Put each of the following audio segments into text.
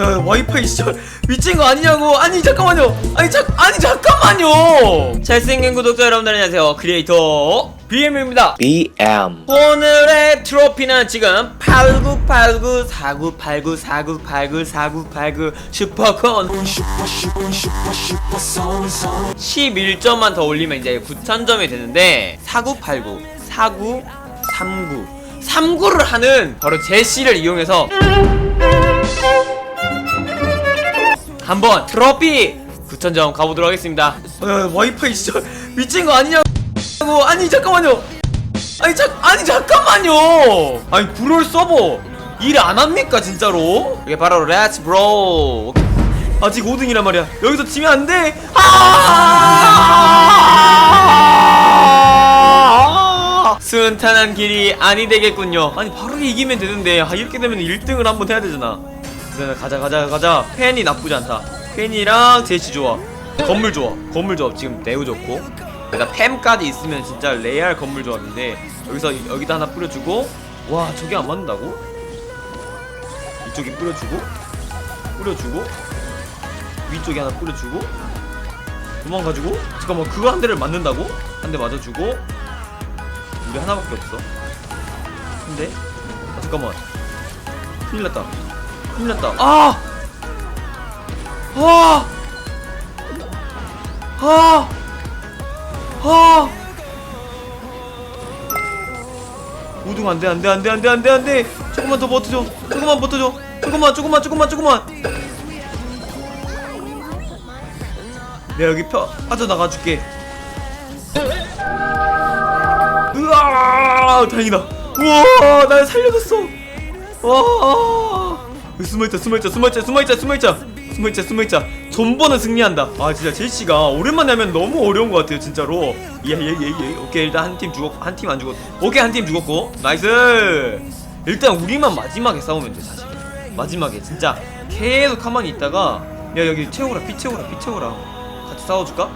야, 와이파이 시절. 미친 거 아니냐고. 아니 잠깐만요. 아니 자, 아니 잠깐만요. 잘생긴 구독자 여러분들 안녕하세요. 크리에이터 BM입니다. BM 오늘의 트로피는 지금 8989 4989 4989 4989 슈퍼콘. 11점만 더 올리면 이제 9000점이 되는데 4989 4939 39를 하는 바로 제시를 이용해서 한번 트로피 9,000점 가보도록 하겠습니다. 야, 와이파이 진짜 미친 거 아니냐고. 아니 잠깐만요. 아니 자, 아니 잠깐만요. 아니 브롤 서버 일 안 합니까 진짜로? 이게 바로 렛츠 브로. 아직 5등이란 말이야. 여기서 지면 안 돼. 아! 순탄한 길이 아니 되겠군요. 아니 바로 이기면 되는데 아, 이렇게 되면 1등을 한번 해야 되잖아. 그래 가자 가자 가자. 팬이 나쁘지 않다. 팬이랑 제시 좋아. 건물 좋아. 건물 조합 지금 매우 좋고. 일단 팸까지 있으면 진짜 레알 건물 조합인데 여기서 여기다 하나 뿌려주고 와 저게 안 맞는다고? 이쪽에 뿌려주고 뿌려주고 위쪽에 하나 뿌려주고 도망가지고 잠깐만 그거 한 대를 맞는다고? 한 대 맞아주고 우리 하나밖에 없어 한 대? 아 잠깐만 큰일 났다 났다. 아! 아! 아! 아! 우등 안돼 안돼 안돼 안돼 안돼 안돼. 조금만 더 버텨줘. 조금만 버텨줘. 조금만 조금만 조금만 조금만. 내가 여기 펴 빠져나가줄게. 으아! 다행이다. 우와 날 살려줬어. 와 숨어있자 숨어있자 숨어있자 숨어있자 숨어있자. 숨어있자 숨어있자. 존버는 승리한다. 아 진짜 제시가 오랜만에 하면 너무 어려운 것 같아요 진짜로. 예예 예 예. 오케이 일단 한 팀 죽었고 한 팀 안 죽었고 오케이 한 팀 죽었고. 나이스! 일단 우리만 마지막에 싸우면 돼 사실. 마지막에 진짜. 계속 가만히 있다가 야 여기 채우라 피 채우라 피 채우라. 같이 싸워줄까?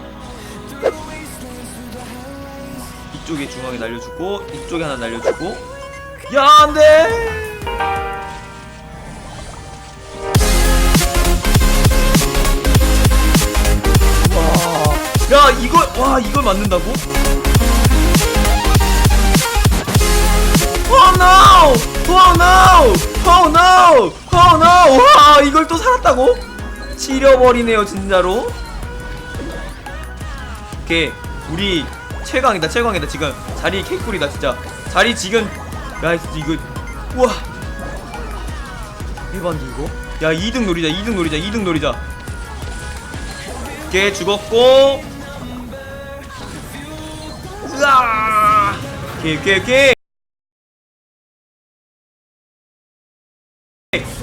이쪽에 중앙에 날려주고 이쪽에 하나 날려주고. 야 안돼 와 이걸 맞는다고? Oh no! Oh no! Oh no! 와 이걸 또 살았다고? 지려버리네요 진짜로. 오케이 우리 최강이다 최강이다 지금 자리 개꿀이다 진짜 자리 지금 나이스 이거 우와 일반도 이거 야 2등 노리자 2등 노리자 2등 노리자 오케이 죽었고 으아 오케이 오케이 오케이.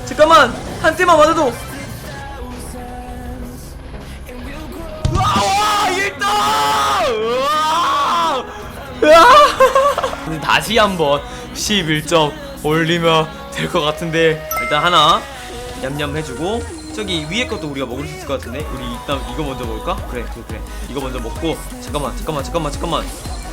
잠깐만 한 대만 맞아도. 우와 1등 우와! 으아 다시 한번 11점 올리면 될 것 같은데 일단 하나 냠냠 해주고 저기 위에 것도 우리가 먹을 수 있을 것 같은데 우리 일단 이거 먼저 먹을까? 그래 그래 그래. 이거 먼저 먹고 잠깐만 잠깐만 잠깐만 잠깐만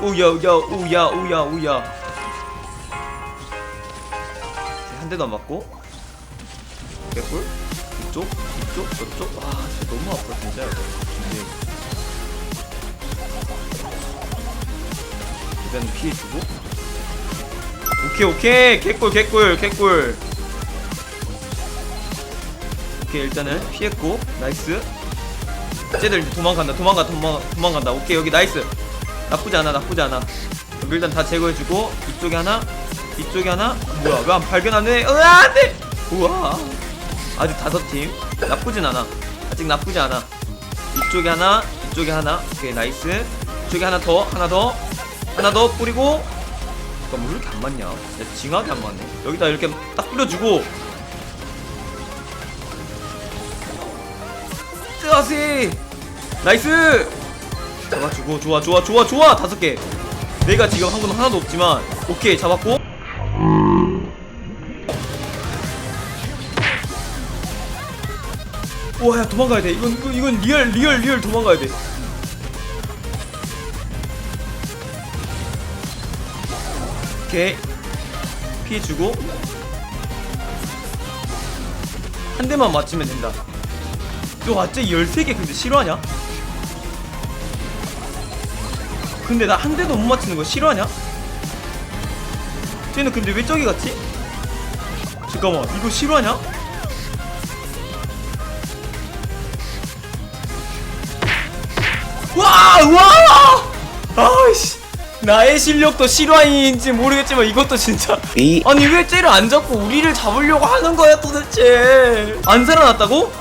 야야야야야:한 대도 안 맞고 개꿀 이쪽? 이쪽? 저쪽? 와 진짜 너무 아파 진짜. 일단 피해주고. 오케이 오케이. 개꿀 개꿀 개꿀. 오케이 일단은 피했고 나이스. 쟤들 도망간다 도망가 도망 도망간다. 오케이 여기 나이스 나쁘지 않아 나쁘지 않아. 여기 일단 다 제거해주고 이쪽에 하나 이쪽에 하나. 뭐야 왜 안 발견하네? 으아 안돼! 우와. 아직 다섯 팀. 나쁘진 않아. 아직 나쁘지 않아. 이쪽에 하나 이쪽에 하나. 오케이 나이스. 이쪽에 하나 더 하나 더. 하나 더 뿌리고. 잠깐만 왜 이렇게 안 맞냐? 야, 징하게 안 맞네. 여기다 이렇게 딱 뿌려주고. 으아세 나이스 잡아주고 좋아 좋아 좋아 좋아! 다섯 개. 내가 지금 한 건 하나도 없지만 오케이 잡았고. 와야 도망가야 돼. 이건 이건, 리얼 리얼 리얼 도망가야 돼. 오케이. 피해 주고. 한 대만 맞추면 된다. 너 완전 13개 근데 싫어하냐? 근데 나 한 대도 못 맞추는 거 싫어하냐? 쟤는 근데 왜 저기 갔지? 잠깐만 이거 싫어하냐? 와! 와! 아이씨 나의 실력도 실화인지 모르겠지만 이것도 진짜 아니 왜 쟤를 안 잡고 우리를 잡으려고 하는 거야 도대체 안 살아났다고?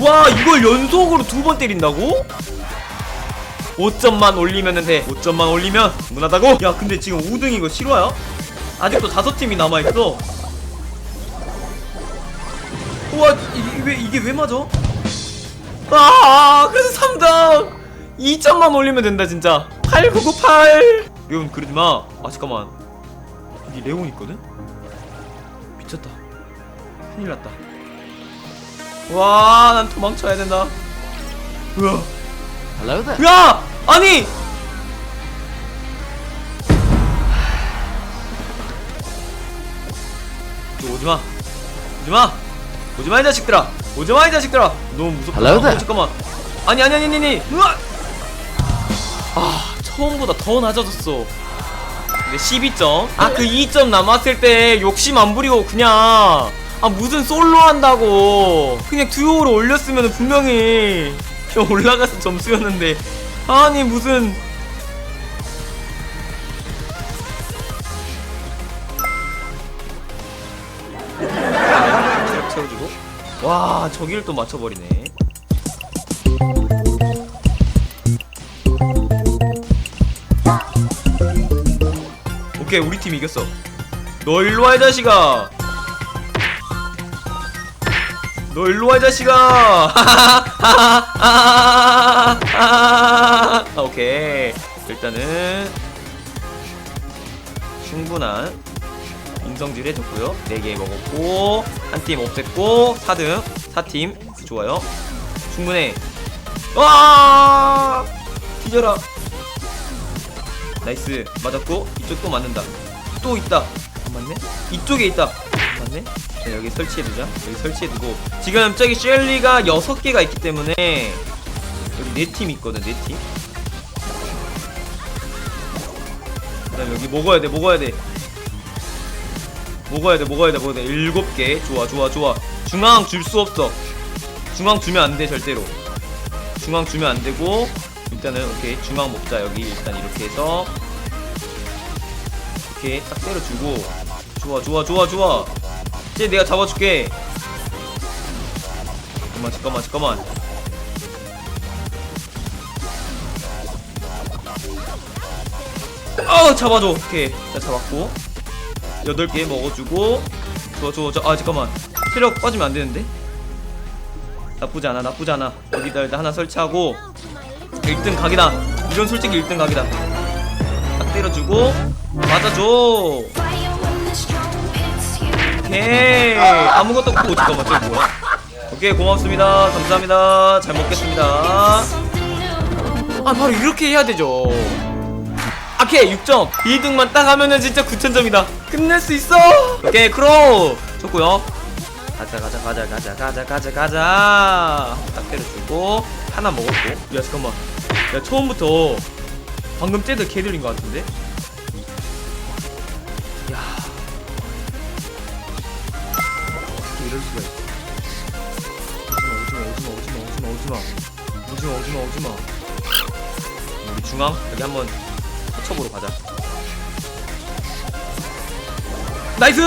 와 이걸 연속으로 두 번 때린다고? 5점만 올리면 돼. 5점만 올리면 무난하다고? 야 근데 지금 5등 이거 실화야? 아직도 다섯 팀이 남아있어. 우와 이게 왜 이게 왜 맞아? 아 그래서 3등! 2점만 올리면 된다 진짜. 8998 레온 그러지마. 아 잠깐만. 여기 레온 있거든? 미쳤다. 큰일 났다. 와난 도망쳐야 된다. 으아 Hello there. 야! 아니! 저 오지마 오지마 오지마 이 자식들아 오지마 이 자식들아 너무 무섭다 Hello there. 어, 잠깐만 아니 아니 아니 아니 아니 으아! 아 처음보다 더 낮아졌어 근데 12점 아 그 2점 남았을 때 욕심 안 부리고 그냥 아 무슨 솔로 한다고 그냥 듀오로 올렸으면 분명히 좀 올라가서 점수였는데 아니 무슨. 채워주고. 와 저기를 또 맞춰버리네. 오케이 우리 팀 이겼어. 너 일로와 이 자식아 너 일로와 이 자식아. 아, 오케이. 일단은 충분한 인성질 해줬고요. 4개 먹었고 한 팀 없앴고 4등 4팀. 좋아요. 충분해. 와! 뒤져라 나이스. 맞았고 이쪽 또 맞는다. 또 있다. 안 맞네? 이쪽에 있다. 맞네 자, 여기 설치해두자. 여기 설치해두고. 지금 저기 쉘리가 6개가 있기 때문에 여기 4팀 있거든 4팀. 그 다음 여기 먹어야 돼 먹어야 돼. 먹어야 돼 먹어야 돼 먹어야 돼. 7개. 좋아 좋아 좋아. 중앙 줄 수 없어. 중앙 주면 안 돼 절대로. 중앙 주면 안 되고 일단은 오케이. 중앙 먹자 여기. 일단 이렇게 해서. 이렇게 딱 때려주고. 좋아 좋아 좋아 좋아 이제 내가 잡아줄게. 잠깐만 잠깐만 잠깐만. 아우 잡아줘. 오케이. 자 잡았고. 8개 먹어주고. 좋아 좋아 좋아. 아 잠깐만. 체력 빠지면 안 되는데? 나쁘지 않아 나쁘지 않아. 여기다 일단 하나 설치하고. 1등 각이다. 이건 솔직히 1등 각이다. 딱 때려주고. 맞아줘 오케이 아무것도 없고 잠깐만 저기 뭐야? 오케이 고맙습니다. 감사합니다. 잘 먹겠습니다. 아 바로 이렇게 해야 되죠. 오케이 6점. 2등만 딱 하면은 진짜 9천점이다. 끝낼 수 있어. 오케이 크로우. 좋고요. 가자 가자 가자 가자 가자 가자 가자. 딱 때려주고 하나 먹었고. 야 잠깐만. 야 처음부터 방금 쟤들 개들인 것 같은데 이럴 수가 있어. 오지마 오지마 오지마 오지마 오지마. 오지마 오지마 오지마 우리 중앙 여기 한번 터쳐보러 가자. 나이스!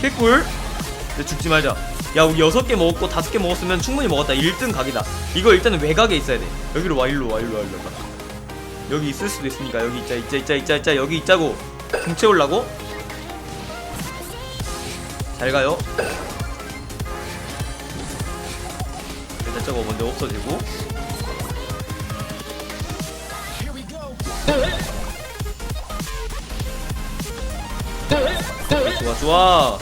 개꿀. 근데 죽지 말자. 야 우리 6개 먹었고 5개 먹었으면 충분히 먹었다. 1등 각이다. 이거 일단은 외곽에 있어야 돼. 여기로 와 일로 와 일로 와 일로 와. 여기 있을 수도 있으니까 여기 있자 있자 있자 있자 있자. 여기 있자고. 등 채우려고 잘 가요. 일단 저거 먼저 없어지고. 좋아 좋아.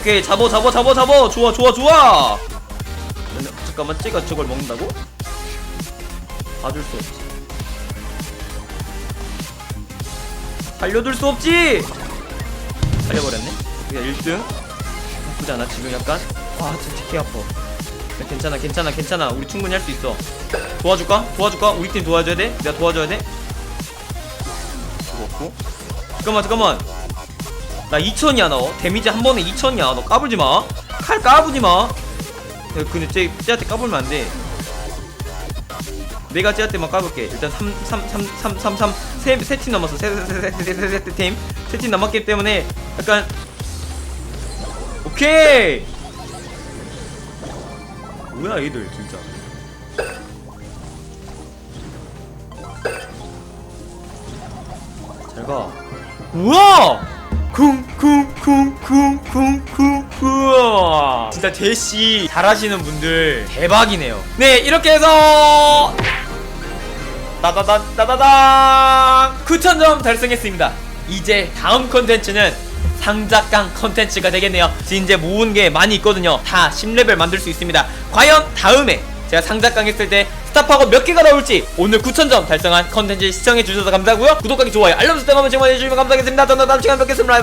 오케이 잡어 잡어 잡어 잡어. 좋아 좋아 좋아. 잠깐만 쟤가 저걸 먹는다고? 봐줄 수 없지. 살려둘 수 없지! 살려버렸네. 그냥 1등? 나쁘지 않아 지금 약간. 와 진짜 개 아파. 야, 괜찮아 괜찮아 괜찮아. 우리 충분히 할 수 있어. 도와줄까? 도와줄까? 우리 팀 도와줘야 돼? 내가 도와줘야 돼? 없고. 잠깐만 잠깐만. 나 2000이야 너. 데미지 한 번에 2000이야. 너 까불지 마 칼 까부지 마. 야, 근데 쟤 쟤한테 까불면 안돼 내가 쟤한테만 까볼게. 일단 3 3 3 3 3 3 세팀 남았어. 세세세세세팀세팀 남았기 때문에 약간 오케이! 뭐야 얘들 진짜. 잘가. 우와! 쿵쿵쿵쿵쿵쿵 진짜 제시 잘하시는 분들 대박이네요. 네 이렇게 해서 따다단 9,000점 달성했습니다. 이제 다음 컨텐츠는 상작강 컨텐츠가 되겠네요. 이제 모은 게 많이 있거든요. 다 10레벨 만들 수 있습니다. 과연 다음에 제가 상작강 했을 때 스탑하고 몇 개가 나올지 오늘 9,000점 달성한 컨텐츠 시청해주셔서 감사하고요. 구독하기 좋아요 알람 설정 한번 지금 해주시면 감사하겠습니다. 저는 다음 시간에 뵙겠습니다